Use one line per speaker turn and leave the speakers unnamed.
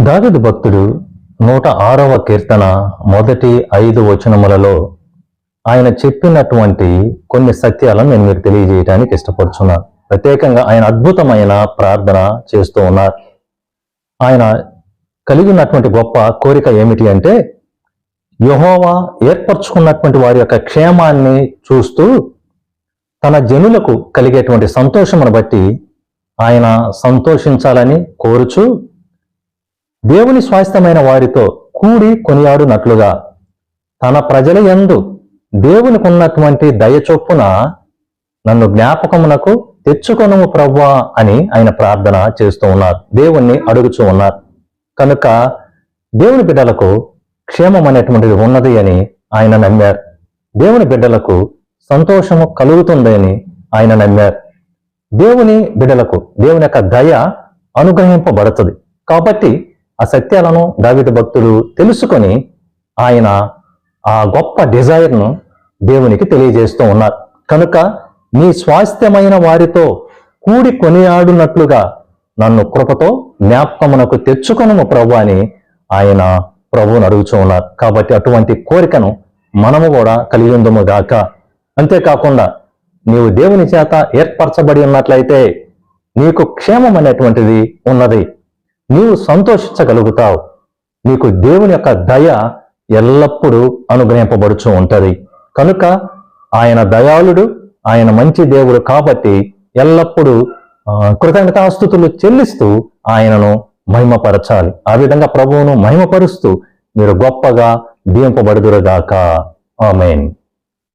దావిదు భక్తుడు నూట ఆరవ కీర్తన మొదటి ఐదు వచనములలో ఆయన చెప్పినటువంటి కొన్ని సత్యాలను నేను మీరు తెలియజేయడానికి ఇష్టపడుచున్నాను ప్రత్యేకంగా ఆయన అద్భుతమైన ప్రార్థన చేస్తూ ఉన్నారు. ఆయన కలిగి ఉన్నటువంటి గొప్ప కోరిక ఏమిటి అంటే యహోవా ఏర్పరచుకున్నటువంటి వారి యొక్క క్షేమాన్ని చూస్తూ తన జనులకు కలిగేటువంటి సంతోషమును బట్టి ఆయన సంతోషించాలని కోరుచు దేవుని స్వాస్థ్యమైన వారితో కూడి కొనియాడునట్లుగా తన ప్రజల యందు దేవునికి ఉన్నటువంటి దయ చొప్పున నన్ను జ్ఞాపకమునకు తెచ్చుకొనుము ప్రవ్వా అని ఆయన ప్రార్థన చేస్తూ ఉన్నారు. దేవుణ్ణి అడుగుచూ ఉన్నారు. కనుక దేవుని బిడ్డలకు క్షేమం అనేటువంటిది ఉన్నది అని ఆయన నమ్మారు. దేవుని బిడ్డలకు సంతోషము కలుగుతుందని ఆయన నమ్మారు. దేవుని బిడ్డలకు దేవుని యొక్క దయ అనుగ్రహింపబడుతుంది. కాబట్టి ఆ సత్యాలను దావిద భక్తులు తెలుసుకొని ఆయన ఆ గొప్ప డిజైర్ను దేవునికి తెలియజేస్తూ ఉన్నారు. కనుక నీ స్వాస్థ్యమైన వారితో కూడి కొనియాడునట్లుగా నన్ను కృపతో జ్ఞాపకమునకు తెచ్చుకొనము ప్రభు అని ఆయన ప్రభువును అడుగుతూ ఉన్నారు. కాబట్టి అటువంటి కోరికను మనము కూడా కలిగి ఉందము గాక. అంతేకాకుండా నీవు దేవుని చేత ఏర్పరచబడి ఉన్నట్లయితే నీకు క్షేమం అనేటువంటిది ఉన్నది. నీవు సంతోషించగలుగుతావు. నీకు దేవుని యొక్క దయ ఎల్లప్పుడూ అనుగ్రహింపబడుచు ఉంటుంది. కనుక ఆయన దయాళుడు ఆయన మంచి దేవుడు కాబట్టి ఎల్లప్పుడూ ఆ, కృతజ్ఞతాస్థుతులు చెల్లిస్తూ ఆయనను మహిమపరచాలి. ఆ విధంగా ప్రభువును మహిమపరుస్తూ మీరు గొప్పగా దీంపబడుదురుగాక ఆమెన్.